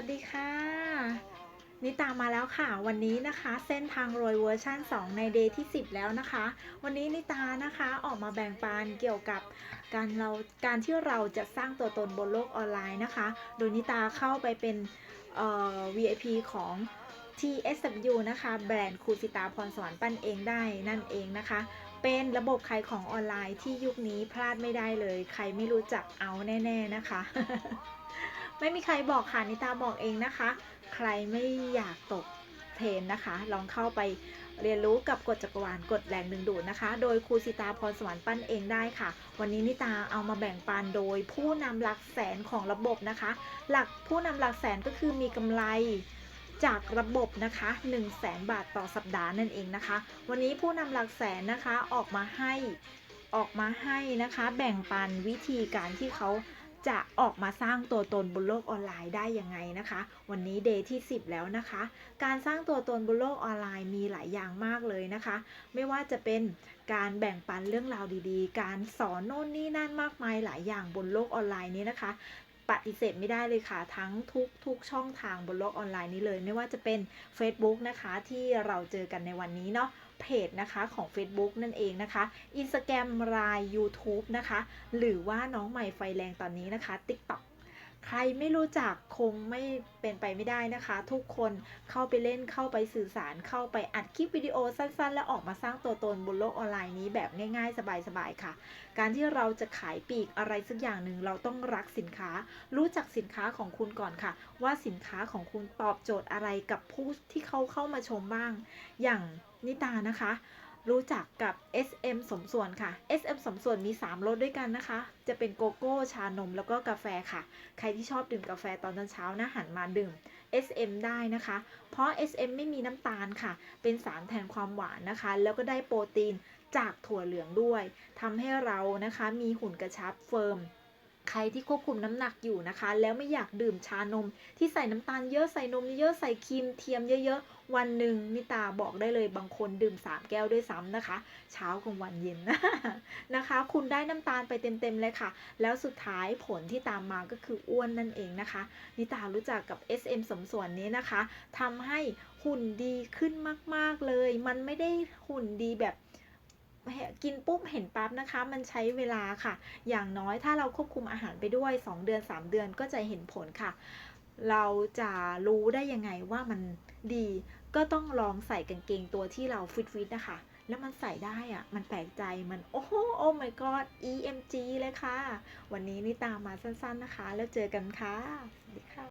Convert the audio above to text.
วัสดีค่ะ นิตามาแล้วค่ะ วันนี้นะคะ เส้นทางรวยเวอร์ชัน2 ในเดย์ที่ 10 แล้วนะคะ วันนี้นิตานะคะออกมาแบ่งปันเกี่ยวกับการเราการที่เราจะสร้างตัวตนบนโลกออนไลน์นะคะ โดยนิตาเข้าไปเป็นเอ่อ VIP ของ TSW นะคะ แบรนด์ครูสิตาพรสวรรค์ปั้นเองได้นั่นเองนะคะ เป็นระบบขายของออนไลน์ที่ยุคนี้พลาดไม่ได้เลย ใครไม่รู้จักเอาแน่ ๆ นะคะ ไม่มีใครบอกค่ะนิตาบอกเองนะคะ ใครไม่อยากตกเทรนนะคะ ลองเข้าไปเรียนรู้กับกฎจักรวาลกฎแรงดึงดูดนะคะ โดยครูสิตาพรสวรรค์ปั้นเองได้ค่ะ วันนี้นิตาเอามาแบ่งปันโดยผู้นำหลักแสนของระบบนะคะ หลักผู้นำหลักแสนก็คือมีกำไรจากระบบนะคะ1 0 0 0 0แสนบาทต่อสัปดาห์นั่นเองนะคะ วันนี้ผู้นำหลักแสนนะคะออกมาให้ออกมาให้นะคะ แบ่งปันวิธีการที่เขา จะออกมาสร้างตัวตนบนโลกออนไลน์ได้ยังไงนะคะ วันนี้เดย์ที่ 10 แล้วนะคะ การสร้างตัวตนบนโลกออนไลน์มีหลายอย่างมากเลยนะคะ ไม่ว่าจะเป็นการแบ่งปันเรื่องราวดีๆ การสอนโน่นนี่นั่นมากมายหลายอย่างบนโลกออนไลน์นี้นะคะ ปฏิเสธไม่ได้เลยค่ะ ทั้งทุกทุกช่องทางบนโลกออนไลน์นี้เลย ไม่ว่าจะเป็น Facebook นะคะที่เราเจอกันในวันนี้เนาะเพจนะคะของ Facebook นั่นเองนะคะ Instagram ราย YouTube นะคะ หรือว่าน้องใหม่ไฟแรงตอนนี้นะคะ TikTok ใครไม่รู้จักคงไม่เป็นไปไม่ได้นะคะ ทุกคนเข้าไปเล่นเข้าไปสื่อสารเข้าไปอัดคลิปวิดีโอสั้นๆ แล้วออกมาสร้างตัวตนบนโลกออนไลน์นี้แบบง่ายๆ สบายๆค่ะ การที่เราจะขายปีกอะไรสักอย่างหนึ่งเราต้องรักสินค้า รู้จักสินค้าของคุณก่อนค่ะ ว่าสินค้าของคุณตอบโจทย์อะไรกับผู้ที่เขาเข้ามาชมบ้าง อย่างนิตานะคะ รู้จักกับ SM สมส่วนค่ะ SM สมส่วนมี 3 รสด้วยกันนะคะ จะเป็นโกโก้ ชานม แล้วก็กาแฟค่ะ ใครที่ชอบดื่มกาแฟตอนเช้านะหันมาดื่ม SM ได้นะคะ เพราะ SM ไม่มีน้ำตาลค่ะ เป็นสารแทนความหวานนะคะ แล้วก็ได้โปรตีนจากถั่วเหลืองด้วยทำให้เรานะคะมีหุ่นกระชับเฟิร์ม ใครที่ควบคุมน้ำหนักอยู่นะคะ แล้วไม่อยากดื่มชานม ที่ใส่น้ำตาลเยอะใส่นมเยอะใส่ครีมเทียมเยอะๆ วันหนึ่งนิตาบอกได้เลยบางคนดื่ม 3 แก้วด้วยซ้ำนะคะ เช้ากลางวันเย็นนะคะ คุณได้น้ำตาลไปเต็มๆเลยค่ะ แล้วสุดท้ายผลที่ตามมาก็คืออ้วนนั่นเองนะคะ นิตารู้จักกับ SM สมส่วนนี้นะคะทำให้หุ่นดีขึ้นมากๆเลย มันไม่ได้หุ่นดีแบบ กินปุ๊บเห็นปั๊บนะคะ มันใช้เวลาค่ะ อย่างน้อยถ้าเราควบคุมอาหารไปด้วย 2 เดือน 3 เดือนก็จะเห็นผลค่ะ เราจะรู้ได้ยังไงว่ามันดี ก็ต้องลองใส่กางเกงตัวที่เราฟิตฟิตๆนะคะ แล้วมันใส่ได้อะมันแปลกใจมันโอ้โหโอ้ my god EMG เลยค่ะ วันนี้นิตามาสั้นๆนะคะ แล้วเจอกันค่ะสวัสดีค่ะ